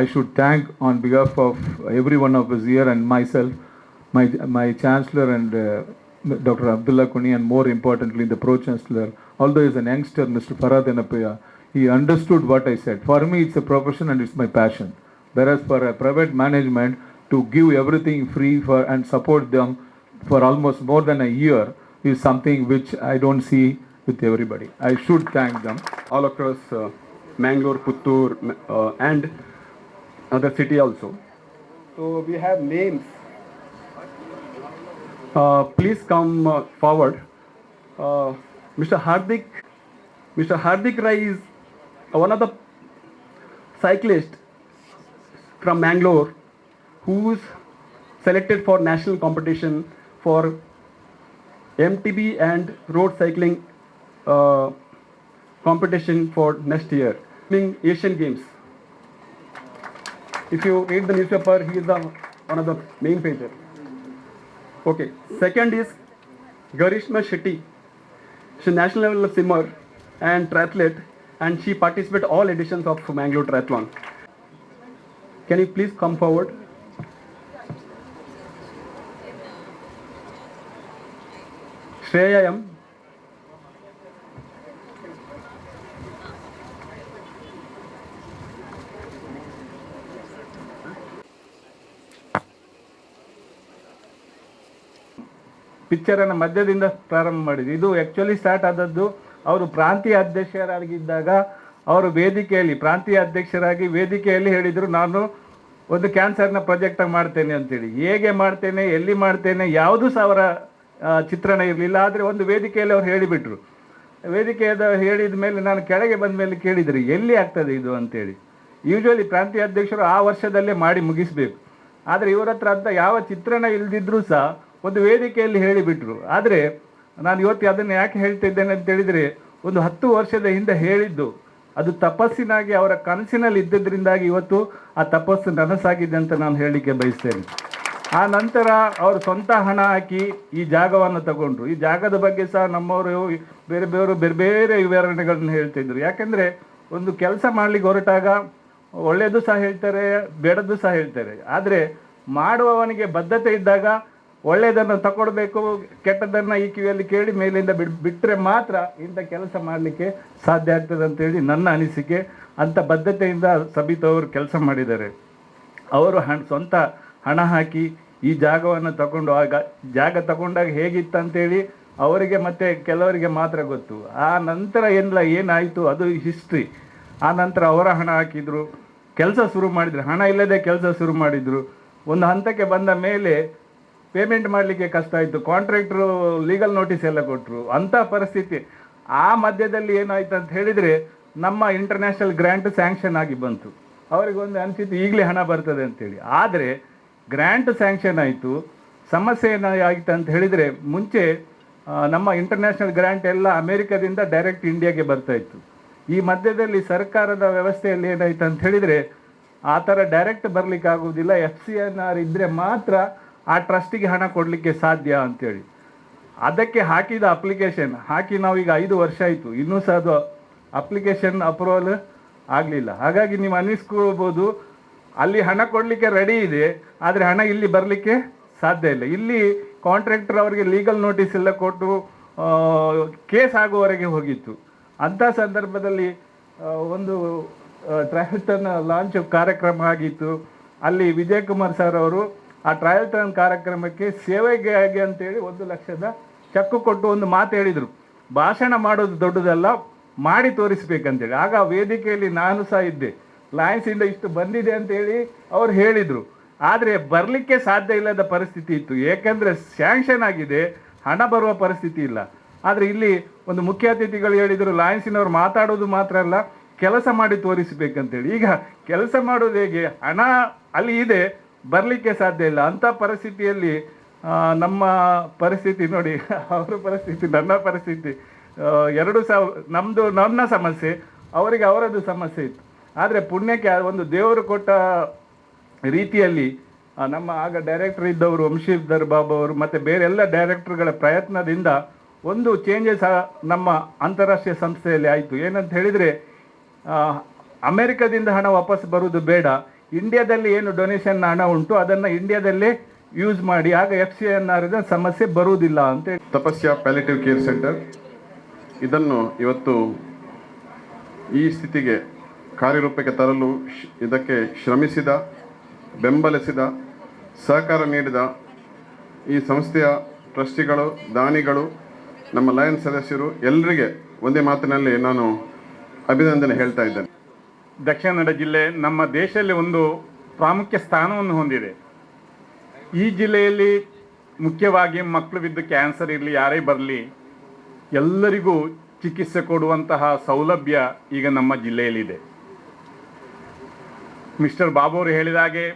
S7: I should thank on behalf of every one of is year and myself my my chancellor and Dr. Abdullah Kuni, and more importantly, the Pro Chancellor, although he's an youngster, Mr. Farad Enapaya, he understood what I said. For me, it's a profession and it's my passion. Whereas for a private management, to give everything free for and support them for almost more than a year is something which I don't see with everybody. I should thank them.
S8: all across uh, Mangalore, Puttur, uh, and other city also. So we have names. Uh, please come uh, forward. Uh, Mr. Hardik, Mr. Hardik Rai is one of the cyclists from Mangalore who's selected for national competition for MTB and road cycling uh, competition for next year, meaning Asian Games. If you read the newspaper, he is the one of the main pages. Okay. Second is Garishma Shetty. She's national level swimmer and triathlete, and she participated all editions of Mangalore Triathlon. Can you please come forward? Shreya M.
S7: ಪಿಕ್ಚರನ್ನು ಮಧ್ಯದಿಂದ ಪ್ರಾರಂಭ ಮಾಡಿದ್ವಿ. ಇದು actually start ಆದದ್ದು ಅವರು ಪ್ರಾಂತೀಯ ಅಧ್ಯಕ್ಷರಾಗಿದ್ದಾಗ ಅವರು ವೇದಿಕೆಯಲ್ಲಿ, ಪ್ರಾಂತೀಯ ಅಧ್ಯಕ್ಷರಾಗಿ ವೇದಿಕೆಯಲ್ಲಿ ಹೇಳಿದರು, ನಾನು ಒಂದು ಕ್ಯಾನ್ಸರ್ನ ಪ್ರಾಜೆಕ್ಟಾಗಿ ಮಾಡ್ತೇನೆ ಅಂತೇಳಿ. ಹೇಗೆ ಮಾಡ್ತೇನೆ, ಎಲ್ಲಿ ಮಾಡ್ತೇನೆ, ಯಾವುದೂ ಸಹ ಅವರ ಚಿತ್ರಣ ಇರಲಿಲ್ಲ. ಆದರೆ ಒಂದು ವೇದಿಕೆಯಲ್ಲಿ ಅವ್ರು ಹೇಳಿಬಿಟ್ರು. ವೇದಿಕೆಯದ ಹೇಳಿದ ಮೇಲೆ ನಾನು ಕೆಳಗೆ ಬಂದ ಮೇಲೆ ಕೇಳಿದರು, ಎಲ್ಲಿ ಆಗ್ತದೆ ಇದು? ಅಂತೇಳಿ. ಯೂಶ್ವಲಿ ಪ್ರಾಂತೀಯ ಅಧ್ಯಕ್ಷರು ಆ ವರ್ಷದಲ್ಲೇ ಮಾಡಿ ಮುಗಿಸ್ಬೇಕು. ಆದರೆ ಇವರ ಹತ್ರ ಅಂತ ಯಾವ ಚಿತ್ರಣ ಇಲ್ದಿದ್ರು ಸಹ ಒಂದು ವೇದಿಕೆಯಲ್ಲಿ ಹೇಳಿಬಿಟ್ರು. ಆದರೆ ನಾನು ಇವತ್ತು ಅದನ್ನು ಯಾಕೆ ಹೇಳ್ತಾ ಇದ್ದೇನೆ ಅಂತ ಹೇಳಿದರೆ, ಒಂದು ಹತ್ತು ವರ್ಷದ ಹಿಂದೆ ಹೇಳಿದ್ದು, ಅದು ತಪಸ್ಸಿನಾಗಿ ಅವರ ಕನಸಿನಲ್ಲಿ ಇದ್ದದ್ರಿಂದಾಗಿ ಇವತ್ತು ಆ ತಪಸ್ಸು ನನಸಾಗಿದೆ ಅಂತ ನಾನು ಹೇಳಲಿಕ್ಕೆ ಬಯಸ್ತೇನೆ. ಆ ನಂತರ ಅವರು ಸ್ವಂತ ಹಣ ಹಾಕಿ ಈ ಜಾಗವನ್ನು ತಗೊಂಡ್ರು. ಈ ಜಾಗದ ಬಗ್ಗೆ ಸಹ ನಮ್ಮವರು ಬೇರೆ ಬೇರೆ ಬೇರೆ ಬೇರೆ ವಿವರಣೆಗಳನ್ನು ಹೇಳ್ತಿದ್ರು. ಯಾಕೆಂದರೆ ಒಂದು ಕೆಲಸ ಮಾಡಲಿಕ್ಕೆ ಹೊರಟಾಗ ಒಳ್ಳೆಯದು ಸಹ ಹೇಳ್ತಾರೆ, ಬೇಡದ್ದು ಸಹ ಹೇಳ್ತಾರೆ. ಆದರೆ ಮಾಡುವವನಿಗೆ ಬದ್ಧತೆ ಇದ್ದಾಗ ಒಳ್ಳೆಯದನ್ನು ತಗೊಳ್ಬೇಕು ಕೆಟ್ಟದನ್ನು ಈ ಕಿವಿಯಲ್ಲಿ ಕೇಳಿ ಮೇಲಿಂದ ಬಿಡ್ ಬಿಟ್ಟರೆ ಮಾತ್ರ ಇಂಥ ಕೆಲಸ ಮಾಡಲಿಕ್ಕೆ ಸಾಧ್ಯ ಆಗ್ತದೆ ಅಂತೇಳಿ ನನ್ನ ಅನಿಸಿಕೆ. ಅಂಥ ಬದ್ಧತೆಯಿಂದ ಸಬಿತ್ ಅವರು ಕೆಲಸ ಮಾಡಿದ್ದಾರೆ. ಅವರು ಹಣ, ಸ್ವಂತ ಹಣ ಹಾಕಿ ಈ ಜಾಗವನ್ನು ತಗೊಂಡು, ಆಗ ಜಾಗ ತಗೊಂಡಾಗ ಹೇಗಿತ್ತು ಅಂತೇಳಿ ಅವರಿಗೆ ಮತ್ತೆ ಕೆಲವರಿಗೆ ಮಾತ್ರ ಗೊತ್ತು. ಆ ನಂತರ ಎಲ್ಲ ಏನಾಯಿತು, ಅದು ಹಿಸ್ಟ್ರಿ ಆ ನಂತರ ಅವರ ಹಣ ಹಾಕಿದರು, ಕೆಲಸ ಶುರು ಮಾಡಿದರು. ಹಣ ಇಲ್ಲದೆ ಕೆಲಸ ಶುರು ಮಾಡಿದರು. ಒಂದು ಹಂತಕ್ಕೆ ಬಂದ ಮೇಲೆ ಪೇಮೆಂಟ್ ಮಾಡಲಿಕ್ಕೆ ಕಷ್ಟ ಆಯಿತು ಕಾಂಟ್ರಾಕ್ಟ್ರು ಲೀಗಲ್ ನೋಟಿಸ್ ಎಲ್ಲ ಕೊಟ್ಟರು ಅಂಥ ಪರಿಸ್ಥಿತಿ. ಆ ಮಧ್ಯದಲ್ಲಿ ಏನಾಯ್ತು ಅಂತ ಹೇಳಿದರೆ, ನಮ್ಮ ಇಂಟರ್ನ್ಯಾಷನಲ್ ಗ್ರ್ಯಾಂಟ್ ಸ್ಯಾಂಕ್ಷನ್ ಆಗಿ ಬಂತು. ಅವರಿಗೊಂದು ಅನಿಸಿತು ಈಗಲೇ ಹಣ ಬರ್ತದೆ ಅಂತೇಳಿ ಆದರೆ ಗ್ರ್ಯಾಂಟ್ ಸ್ಯಾಂಕ್ಷನ್ ಆಯಿತು. ಸಮಸ್ಯೆ ಏನಾಯಿತು ಅಂತ ಹೇಳಿದರೆ, ಮುಂಚೆ ನಮ್ಮ ಇಂಟರ್ನ್ಯಾಷನಲ್ ಗ್ರ್ಯಾಂಟ್ ಎಲ್ಲ ಅಮೇರಿಕಾದಿಂದ ಡೈರೆಕ್ಟ್ ಇಂಡಿಯಾಗೆ ಬರ್ತಾ ಇತ್ತು. ಈ ಮಧ್ಯದಲ್ಲಿ ಸರ್ಕಾರದ ವ್ಯವಸ್ಥೆಯಲ್ಲಿ ಏನಾಯ್ತು ಅಂತ ಹೇಳಿದರೆ, ಆ ಥರ ಡೈರೆಕ್ಟ್ ಬರಲಿಕ್ಕೆ ಆಗುವುದಿಲ್ಲ ಎಫ್ ಸಿ ಎನ್ ಆರ್ ಇದ್ದರೆ ಮಾತ್ರ ಆ ಟ್ರಸ್ಟಿಗೆ ಹಣ ಕೊಡಲಿಕ್ಕೆ ಸಾಧ್ಯ ಅಂತೇಳಿ. ಅದಕ್ಕೆ ಹಾಕಿದ ಅಪ್ಲಿಕೇಶನ್ ಹಾಕಿ ನಾವೀಗ ಐದು ವರ್ಷ ಆಯಿತು. ಇನ್ನೂ ಸಹ ಅದು ಅಪ್ಲಿಕೇಶನ್ ಅಪ್ರೂವಲ್ ಆಗಲಿಲ್ಲ. ಹಾಗಾಗಿ ನೀವು ಅನ್ನಿಸ್ಕೊಳ್ಬೋದು, ಅಲ್ಲಿ ಹಣ ಕೊಡಲಿಕ್ಕೆ ರೆಡಿ ಇದೆ, ಆದರೆ ಹಣ ಇಲ್ಲಿ ಬರಲಿಕ್ಕೆ ಸಾಧ್ಯ ಇಲ್ಲ. ಇಲ್ಲಿ ಕಾಂಟ್ರಾಕ್ಟರ್ ಅವರಿಗೆ ಲೀಗಲ್ ನೋಟಿಸ್ ಎಲ್ಲ ಕೊಟ್ಟು ಕೇಸ್ ಆಗುವವರೆಗೆ ಹೋಗಿತ್ತು. ಅಂಥ ಸಂದರ್ಭದಲ್ಲಿ ಒಂದು ಟ್ರಯಲ್ಟನ್ ಲಾಂಚ್ ಕಾರ್ಯಕ್ರಮ ಆಗಿತ್ತು. ಅಲ್ಲಿ ವಿಜಯ್ ಕುಮಾರ್ ಸರ್ ಅವರು ಆ ಟ್ರಯಲ್ ಟ್ರನ್ ಕಾರ್ಯಕ್ರಮಕ್ಕೆ ಸೇವೆಗಾಗಿ ಅಂತೇಳಿ ಒಂದು ಲಕ್ಷದ ಚೆಕ್ಕು ಕೊಟ್ಟು ಒಂದು ಮಾತು ಹೇಳಿದರು.
S9: ಭಾಷಣ ಮಾಡೋದು ದೊಡ್ಡದಲ್ಲ, ಮಾಡಿ ತೋರಿಸ್ಬೇಕಂತೇಳಿ. ಆಗ ವೇದಿಕೆಯಲ್ಲಿ ನಾನು ಸಹ ಇದ್ದೆ. ಲಾಯನ್ಸಿಂದ ಇಷ್ಟು ಬಂದಿದೆ ಅಂತೇಳಿ ಅವ್ರು ಹೇಳಿದರು. ಆದರೆ ಬರಲಿಕ್ಕೆ ಸಾಧ್ಯ ಇಲ್ಲದ ಪರಿಸ್ಥಿತಿ ಇತ್ತು. ಏಕೆಂದರೆ ಸ್ಯಾಂಕ್ಷನ್ ಆಗಿದೆ, ಹಣ ಬರುವ ಪರಿಸ್ಥಿತಿ ಇಲ್ಲ. ಆದರೆ ಇಲ್ಲಿ ಒಂದು ಮುಖ್ಯ ಅತಿಥಿಗಳು ಹೇಳಿದರು ಲಾಯನ್ಸಿನವ್ರು ಮಾತಾಡೋದು ಮಾತ್ರ ಅಲ್ಲ, ಕೆಲಸ ಮಾಡಿ ತೋರಿಸಬೇಕಂತೇಳಿ. ಈಗ ಕೆಲಸ ಮಾಡೋದು ಹೇಗೆ? ಹಣ ಅಲ್ಲಿ ಇದೆ ಬರಲಿಕ್ಕೆ ಸಾಧ್ಯ ಇಲ್ಲ. ಅಂಥ ಪರಿಸ್ಥಿತಿಯಲ್ಲಿ ನಮ್ಮ ಪರಿಸ್ಥಿತಿ ನೋಡಿ, ಅವರ ಪರಿಸ್ಥಿತಿ, ನನ್ನ ಪರಿಸ್ಥಿತಿ ಎರಡು ಸಹ ನಮ್ಮದು ನನ್ನ ಸಮಸ್ಯೆ, ಅವರಿಗೆ ಅವರದ್ದು ಸಮಸ್ಯೆ ಇತ್ತು. ಆದರೆ ಪುಣ್ಯಕ್ಕೆ ಒಂದು ದೇವರು ಕೊಟ್ಟ ರೀತಿಯಲ್ಲಿ ನಮ್ಮ ಆಗ ಡೈರೆಕ್ಟರ್ ಇದ್ದವರು ವಂಶೀಧರ್ ಬಾಬು ಅವರು, ಮತ್ತು ಬೇರೆ ಎಲ್ಲ ಡೈರೆಕ್ಟರ್ಗಳ ಪ್ರಯತ್ನದಿಂದ ಒಂದು ಚೇಂಜಸ್ ನಮ್ಮ ಅಂತಾರಾಷ್ಟ್ರೀಯ ಸಂಸ್ಥೆಯಲ್ಲಿ ಆಯಿತು. ಏನಂತ ಹೇಳಿದರೆ ಅಮೆರಿಕದಿಂದ ಹಣ ವಾಪಸ್ ಬರುವುದು ಬೇಡ. ಇಂಡಿಯಾದಲ್ಲಿ ಏನು ಡೊನೇಷನ್ ಹಣ ಉಂಟು, ಅದನ್ನು ಇಂಡಿಯಾದಲ್ಲೇ ಯೂಸ್ ಮಾಡಿ, ಆಗ ಎಫ್ ಸಿ ಎನ್ ಆರ್ ಸಮಸ್ಯೆ ಬರುವುದಿಲ್ಲ ಅಂತ
S10: ತಪಸ್ಯ ಪ್ಯಾಲಿಟಿವ್ ಕೇರ್ ಸೆಂಟರ್ ಇದನ್ನು ಇವತ್ತು ಈ ಸ್ಥಿತಿಗೆ ಕಾರ್ಯರೂಪಕ್ಕೆ ತರಲು ಇದಕ್ಕೆ ಶ್ರಮಿಸಿದ, ಬೆಂಬಲಿಸಿದ, ಸಹಕಾರ ನೀಡಿದ ಈ ಸಂಸ್ಥೆಯ ಟ್ರಸ್ಟಿಗಳು, ದಾನಿಗಳು, ನಮ್ಮ ಲಯನ್ ಸದಸ್ಯರು ಎಲ್ಲರಿಗೆ ಒಂದೇ ಮಾತಿನಲ್ಲಿ ನಾನು ಅಭಿನಂದನೆ ಹೇಳ್ತಾ ಇದ್ದೇನೆ.
S9: ದಕ್ಷಿಣ ಕನ್ನಡ ಜಿಲ್ಲೆ ನಮ್ಮ ದೇಶದಲ್ಲಿ ಒಂದು ಪ್ರಾಮುಖ್ಯ ಸ್ಥಾನವನ್ನು ಹೊಂದಿದೆ. ಈ ಜಿಲ್ಲೆಯಲ್ಲಿ ಮುಖ್ಯವಾಗಿ ಮಕ್ಕಳು ಬಿದ್ದು ಕ್ಯಾನ್ಸರ್ ಇರಲಿ, ಯಾರೇ ಬರಲಿ, ಎಲ್ಲರಿಗೂ ಚಿಕಿತ್ಸೆ ಕೊಡುವಂತಹ ಸೌಲಭ್ಯ ಈಗ ನಮ್ಮ ಜಿಲ್ಲೆಯಲ್ಲಿದೆ. ಮಿಸ್ಟರ್ ಬಾಬು ಅವರು ಹೇಳಿದ ಹಾಗೆ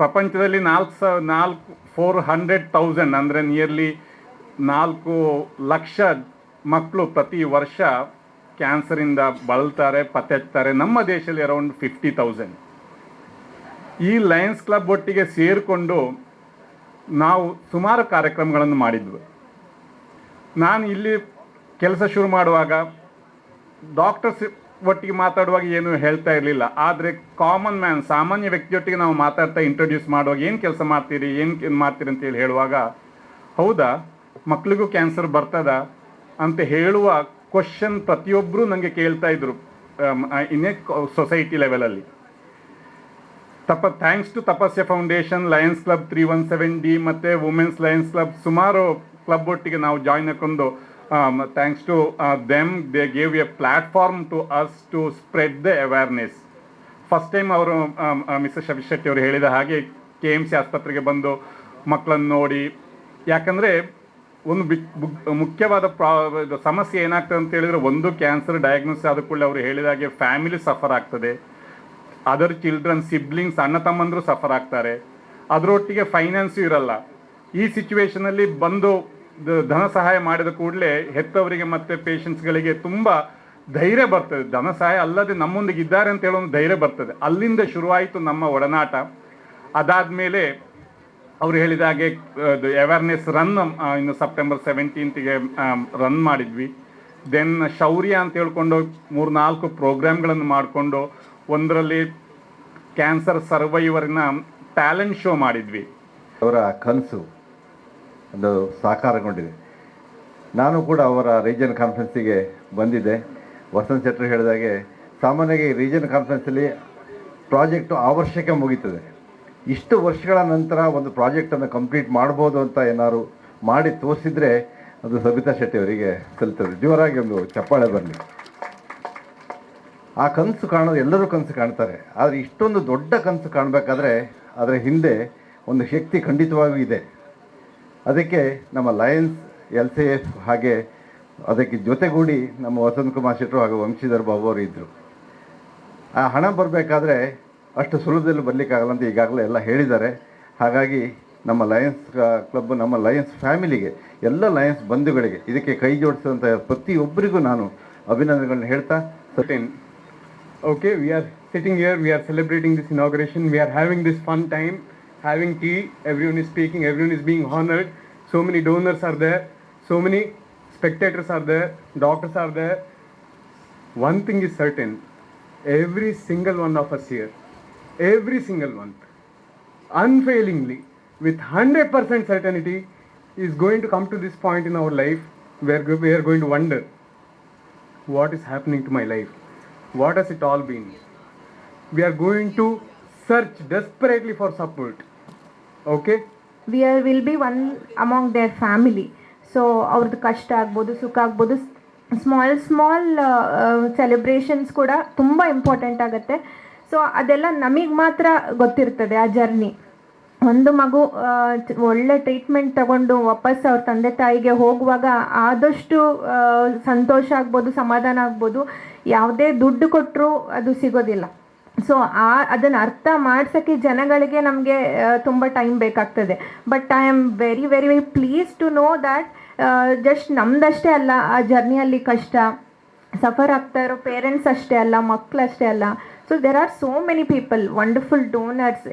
S9: ಪ್ರಪಂಚದಲ್ಲಿ ನಾಲ್ಕು ಸ, ನಾಲ್ಕು, ಫೋರ್ ಹಂಡ್ರೆಡ್ ತೌಸಂಡ್ ಅಂದರೆ ನಿಯರ್ಲಿ ನಾಲ್ಕು ಲಕ್ಷ ಮಕ್ಕಳು ಪ್ರತಿ ವರ್ಷ ಕ್ಯಾನ್ಸರಿಂದ ಬಳಲ್ತಾರೆ ಪತ್ತೆ ಹಚ್ತಾರೆ ನಮ್ಮ ದೇಶದಲ್ಲಿ ಅರೌಂಡ್ ಫಿಫ್ಟಿ ತೌಸಂಡ್ ಈ ಲಯನ್ಸ್ ಕ್ಲಬ್ ಒಟ್ಟಿಗೆ ಸೇರಿಕೊಂಡು ನಾವು ಸುಮಾರು ಕಾರ್ಯಕ್ರಮಗಳನ್ನು ಮಾಡಿದ್ವು. ನಾನು ಇಲ್ಲಿ ಕೆಲಸ ಶುರು ಮಾಡುವಾಗ ಡಾಕ್ಟರ್ಸ್ ಒಟ್ಟಿಗೆ ಮಾತಾಡುವಾಗ ಏನು ಹೇಳ್ತಾ ಇರಲಿಲ್ಲ. ಆದರೆ ಕಾಮನ್ ಮ್ಯಾನ್ ಸಾಮಾನ್ಯ ವ್ಯಕ್ತಿಯೊಟ್ಟಿಗೆ ನಾವು ಮಾತಾಡ್ತಾ ಇಂಟ್ರೊಡ್ಯೂಸ್ ಮಾಡುವಾಗ ಏನು ಕೆಲಸ ಮಾಡ್ತೀರಿ, ಏನು ಮಾಡ್ತೀರಿ ಅಂತೇಳಿ ಹೇಳುವಾಗ, ಹೌದಾ ಮಕ್ಕಳಿಗೂ ಕ್ಯಾನ್ಸರ್ ಬರ್ತದ? ಅಂತ ಹೇಳುವ ಕ್ವಶನ್ ಪ್ರತಿಯೊಬ್ಬರು ನನಗೆ ಕೇಳ್ತಾ ಇದ್ರು ಇನ್ನೇ ಸೊಸೈಟಿ ಲೆವೆಲಲ್ಲಿ ತಪ thanks to Tapasya foundation lions club three one seven D ಮತ್ತು ವುಮೆನ್ಸ್ ಲಯನ್ಸ್ ಕ್ಲಬ್ ಸುಮಾರು ಕ್ಲಬ್ ಒಟ್ಟಿಗೆ ನಾವು ಜಾಯ್ನ್ ಹಾಕೊಂಡು thanks to them they gave a platform to us to spread the awareness first time ಅವರು mister Shabi Shetty ಅವರು ಹೇಳಿದ ಹಾಗೆ K M C ಆಸ್ಪತ್ರೆಗೆ ಬಂದು ಮಕ್ಕಳನ್ನು ನೋಡಿ, ಯಾಕಂದರೆ ಒಂದು ಬಿ- ಮುಖ್ಯವಾದ ಪ್ರಾ ಸಮಸ್ಯೆ ಏನಾಗ್ತದೆ ಅಂತ ಹೇಳಿದ್ರೆ ಒಂದು ಕ್ಯಾನ್ಸರ್ ಡಯಾಗ್ನೋಸ್ ಆದ ಕೂಡಲೇ ಅವರು ಹೇಳಿದ ಹಾಗೆ ಫ್ಯಾಮಿಲಿ ಸಫರ್ ಆಗ್ತದೆ. ಅದರ್ ಚಿಲ್ಡ್ರನ್ ಸಿಬ್ಲಿಂಗ್ಸ್ ಅಣ್ಣ ತಮ್ಮಂದರು ಸಫರ್ ಆಗ್ತಾರೆ. ಅದರೊಟ್ಟಿಗೆ ಫೈನಾನ್ಸು ಇರಲ್ಲ. ಈ ಸಿಚುವೇಷನಲ್ಲಿ ಬಂದು ಧನ ಸಹಾಯ ಮಾಡಿದ ಕೂಡಲೇ ಹೆತ್ತವರಿಗೆ ಮತ್ತು ಪೇಷಂಟ್ಸ್ಗಳಿಗೆ ತುಂಬ ಧೈರ್ಯ ಬರ್ತದೆ. ಧನ ಸಹಾಯ ಅಲ್ಲದೆ ನಮ್ಮೊಂದಿಗೆ ಇದ್ದಾರೆ ಅಂತ ಹೇಳೋ ಒಂದು ಧೈರ್ಯ ಬರ್ತದೆ. ಅಲ್ಲಿಂದ ಶುರುವಾಯಿತು ನಮ್ಮ ಒಡನಾಟ. ಅದಾದಮೇಲೆ ಅವರು ಹೇಳಿದ ಹಾಗೆ ಅವೇರ್ನೆಸ್ ರನ್ ಇನ್ನು ಸೆಪ್ಟೆಂಬರ್ ಸೆವೆಂಟೀನ್ತಿಗೆ ರನ್ ಮಾಡಿದ್ವಿ. ದೆನ್ ಶೌರ್ಯ ಅಂತ ಹೇಳ್ಕೊಂಡು ಮೂರು ನಾಲ್ಕು ಪ್ರೋಗ್ರಾಮ್ಗಳನ್ನು ಮಾಡಿಕೊಂಡು ಒಂದರಲ್ಲಿ ಕ್ಯಾನ್ಸರ್ ಸರ್ವೈವರ್ನ ಟ್ಯಾಲೆಂಟ್ ಶೋ ಮಾಡಿದ್ವಿ.
S11: ಅವರ ಕನಸು ಒಂದು ಸಾಕಾರಗೊಂಡಿದೆ. ನಾನು ಕೂಡ ಅವರ ರೀಜನ್ ಕಾನ್ಫರೆನ್ಸಿಗೆ ಬಂದಿದ್ದೆ. ವಸಂತ್ ಶೆಟ್ಟರ್ ಹೇಳಿದಾಗೆ ಸಾಮಾನ್ಯವಾಗಿ ರೀಜನ್ ಕಾನ್ಫರೆನ್ಸಲ್ಲಿ ಪ್ರಾಜೆಕ್ಟು ಆ ವರ್ಷಕ್ಕೆ ಮುಗೀತದೆ. ಇಷ್ಟು ವರ್ಷಗಳ ನಂತರ ಒಂದು ಪ್ರಾಜೆಕ್ಟನ್ನು ಕಂಪ್ಲೀಟ್ ಮಾಡ್ಬೋದು ಅಂತ ಏನಾದ್ರು ಮಾಡಿ ತೋರಿಸಿದ್ರೆ ಅದು ಸಬಿತಾ ಶೆಟ್ಟಿ ಅವರಿಗೆ ಸಲ್ತದೆ ಜೋರಾಗಿ ಒಂದು ಚಪ್ಪಾಳೆ ಬರಲಿ. ಆ ಕನಸು ಕಾಣೋದು ಎಲ್ಲರೂ ಕನಸು ಕಾಣ್ತಾರೆ. ಆದರೆ ಇಷ್ಟೊಂದು ದೊಡ್ಡ ಕನಸು ಕಾಣಬೇಕಾದ್ರೆ ಅದರ ಹಿಂದೆ ಒಂದು ಶಕ್ತಿ ಖಂಡಿತವಾಗಿಯೂ ಇದೆ. ಅದಕ್ಕೆ ನಮ್ಮ ಲಯನ್ಸ್, ಎಲ್ ಸಿ ಎಫ್ ಹಾಗೆ ಅದಕ್ಕೆ ಜೊತೆಗೂಡಿ ನಮ್ಮ ವಸಂತ್ ಕುಮಾರ್ ಶೆಟ್ಟರು ಹಾಗೂ ವಂಶೀಧರ್ ಬಾಬು ಅವರು ಇದ್ದರು ಆ ಹಣ ಬರಬೇಕಾದ್ರೆ ಅಷ್ಟು ಸುಲಭದಲ್ಲಿ ಬರಲಿಕ್ಕಾಗಲ್ಲ ಅಂತ ಈಗಾಗಲೇ ಎಲ್ಲ ಹೇಳಿದ್ದಾರೆ. ಹಾಗಾಗಿ ನಮ್ಮ ಲಯನ್ಸ್ ಕ್ಲಬ್ ನಮ್ಮ ಲಯನ್ಸ್ ಫ್ಯಾಮಿಲಿಗೆ ಎಲ್ಲ ಲಯನ್ಸ್ ಬಂಧುಗಳಿಗೆ ಇದಕ್ಕೆ ಕೈ ಜೋಡಿಸಿದಂಥ ಪ್ರತಿಯೊಬ್ಬರಿಗೂ ನಾನು ಅಭಿನಂದನೆಗಳನ್ನ ಹೇಳ್ತಾ
S12: ಸಟೀನ್ okay we are sitting year we are celebrating this inauguration we are having this fun time having tea everyone is speaking everyone is being honoured so many donors are there, so many spectators are there, doctors are there. One thing is certain, every single one of us here, every single one, unfailingly, with 100% certainty, is going to come to this point in our life where we are going to wonder what is happening to my life? What has it all been? We are going to search desperately for support. Okay?
S13: we are, will be one among their family so ಅವ್ರದ್ದು ಕಷ್ಟ ಆಗ್ಬೋದು ಸುಖ ಆಗ್ಬೋದು small small celebrations ಕೂಡ ತುಂಬ important ಆಗುತ್ತೆ so ಅದೆಲ್ಲ ನಮಗೆ ಮಾತ್ರ ಗೊತ್ತಿರ್ತದೆ ಆ ಜರ್ನಿ ಒಂದು ಮಗು ಒಳ್ಳೆ ಟ್ರೀಟ್ಮೆಂಟ್ ತಗೊಂಡು ವಾಪಸ್ ಅವ್ರ ತಂದೆ ತಾಯಿಗೆ ಹೋಗುವಾಗ ಆದಷ್ಟು ಸಂತೋಷ ಆಗ್ಬೋದು, ಸಮಾಧಾನ ಆಗ್ಬೋದು. ಯಾವುದೇ ದುಡ್ಡು ಕೊಟ್ಟರು ಅದು ಸಿಗೋದಿಲ್ಲ. ಸೊ ಆ, ಅದನ್ನು ಅರ್ಥ ಮಾಡ್ಸೋಕ್ಕೆ ಜನಗಳಿಗೆ ನಮಗೆ ತುಂಬ ಟೈಮ್ ಬೇಕಾಗ್ತದೆ. But I am very very very please to know that just ನಮ್ದಷ್ಟೇ ಅಲ್ಲ, ಆ ಜರ್ನಿಯಲ್ಲಿ ಕಷ್ಟ. ಸಫರ್ ಆಗ್ತಾ ಇರೋ ಪೇರೆಂಟ್ಸ್ ಅಷ್ಟೇ ಅಲ್ಲ ಮಕ್ಕಳು ಅಷ್ಟೇ ಅಲ್ಲ so are are so people, people wonderful donors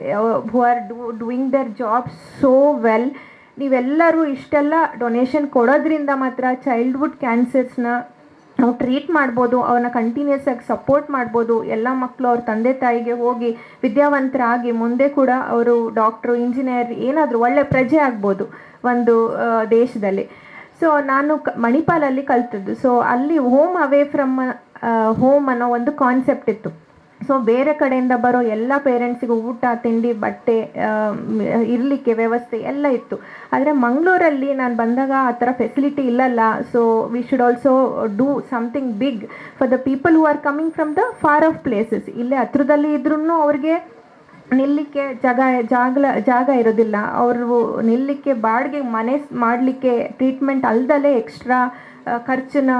S13: who are do doing their job so well ನೀವೆಲ್ಲರೂ ಇಷ್ಟೆಲ್ಲ ಡೊನೇಷನ್ ಕೊಡೋದ್ರಿಂದ ಮಾತ್ರ ಚೈಲ್ಡ್ಹುಡ್ ಕ್ಯಾನ್ಸರ್ಸ್ನ ನಾವು ಟ್ರೀಟ್ ಮಾಡ್ಬೋದು ಅವ್ರನ್ನ ಕಂಟಿನ್ಯೂಸ್ ಆಗಿ ಸಪೋರ್ಟ್ ಮಾಡ್ಬೋದು. ಎಲ್ಲ ಮಕ್ಕಳು ಅವ್ರ ತಂದೆ ತಾಯಿಗೆ ಹೋಗಿ ವಿದ್ಯಾವಂತರಾಗಿ ಮುಂದೆ ಕೂಡ ಅವರು ಡಾಕ್ಟ್ರು ಇಂಜಿನಿಯರ್ ಏನಾದರೂ ಒಳ್ಳೆ ಪ್ರಜೆ ಆಗ್ಬೋದು ಒಂದು ದೇಶದಲ್ಲಿ. ಸೊ ನಾನು ಕ ಮಣಿಪಾಲಲ್ಲಿ ಕಲ್ತದ್ದು. ಸೊ ಅಲ್ಲಿ ಹೋಮ್ ಅವೇ ಫ್ರಮ್ ಹೋಮ್ ಅನ್ನೋ ಒಂದು ಕಾನ್ಸೆಪ್ಟ್ ಇತ್ತು. ಸೊ ಬೇರೆ ಕಡೆಯಿಂದ ಬರೋ ಎಲ್ಲ ಪೇರೆಂಟ್ಸಿಗೂ ಊಟ, ತಿಂಡಿ, ಬಟ್ಟೆ ಇರಲಿಕ್ಕೆ ವ್ಯವಸ್ಥೆ ಎಲ್ಲ ಇತ್ತು. ಆದರೆ ಮಂಗಳೂರಲ್ಲಿ ನಾನು ಬಂದಾಗ ಆ ಥರ ಫೆಸಿಲಿಟಿ ಇಲ್ಲಲ್ಲ. So we should also do something big for the people who are coming from the far off places ಇಲ್ಲೇ ಹತ್ರದಲ್ಲಿ ಇದ್ರೂ ಅವ್ರಿಗೆ ನಿಲ್ಲಿಕ್ಕೆ ಜಾಗ ಜಾಗ ಜಾಗ ಇರೋದಿಲ್ಲ. ಅವರು ನಿಲ್ಲಿಕ್ಕೆ ಬಾಡಿಗೆ ಮನೆ ಮಾಡಲಿಕ್ಕೆ ಟ್ರೀಟ್ಮೆಂಟ್ ಅಲ್ದಲೇ ಎಕ್ಸ್ಟ್ರಾ ಖರ್ಚನ್ನ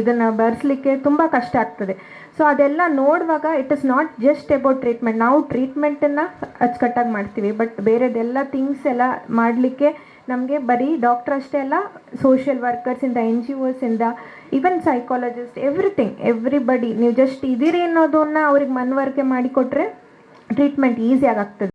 S13: ಇದನ್ನು ಭರಿಸಲಿಕ್ಕೆ ತುಂಬ ಕಷ್ಟ ಆಗ್ತದೆ. ಸೊ ಅದೆಲ್ಲ ನೋಡುವಾಗ it is not just about treatment ನಾವು ಟ್ರೀಟ್ಮೆಂಟನ್ನು ಅಚ್ಚುಕಟ್ಟಾಗಿ ಮಾಡ್ತೀವಿ ಬಟ್ ಬೇರೆದೆಲ್ಲ ಥಿಂಗ್ಸ್ ಎಲ್ಲ ಮಾಡಲಿಕ್ಕೆ ನಮಗೆ ಬರೀ ಡಾಕ್ಟರ್ ಅಷ್ಟೇ ಅಲ್ಲ ಸೋಷಿಯಲ್ ವರ್ಕರ್ಸಿಂದ ಎನ್ ಜಿ ಒಸಿಂದ ಈವನ್ ಸೈಕಾಲಜಿಸ್ಟ್ ಎವ್ರಿಥಿಂಗ್ ಎವ್ರಿಬಡಿ ನೀವು ಜಸ್ಟ್ ಇದ್ದೀರಿ ಅನ್ನೋದನ್ನು ಅವ್ರಿಗೆ ಮನವರಿಕೆ ಮಾಡಿಕೊಟ್ರೆ ಟ್ರೀಟ್ಮೆಂಟ್ ಈಸಿಯಾಗಿ ಆಗ್ತದೆ.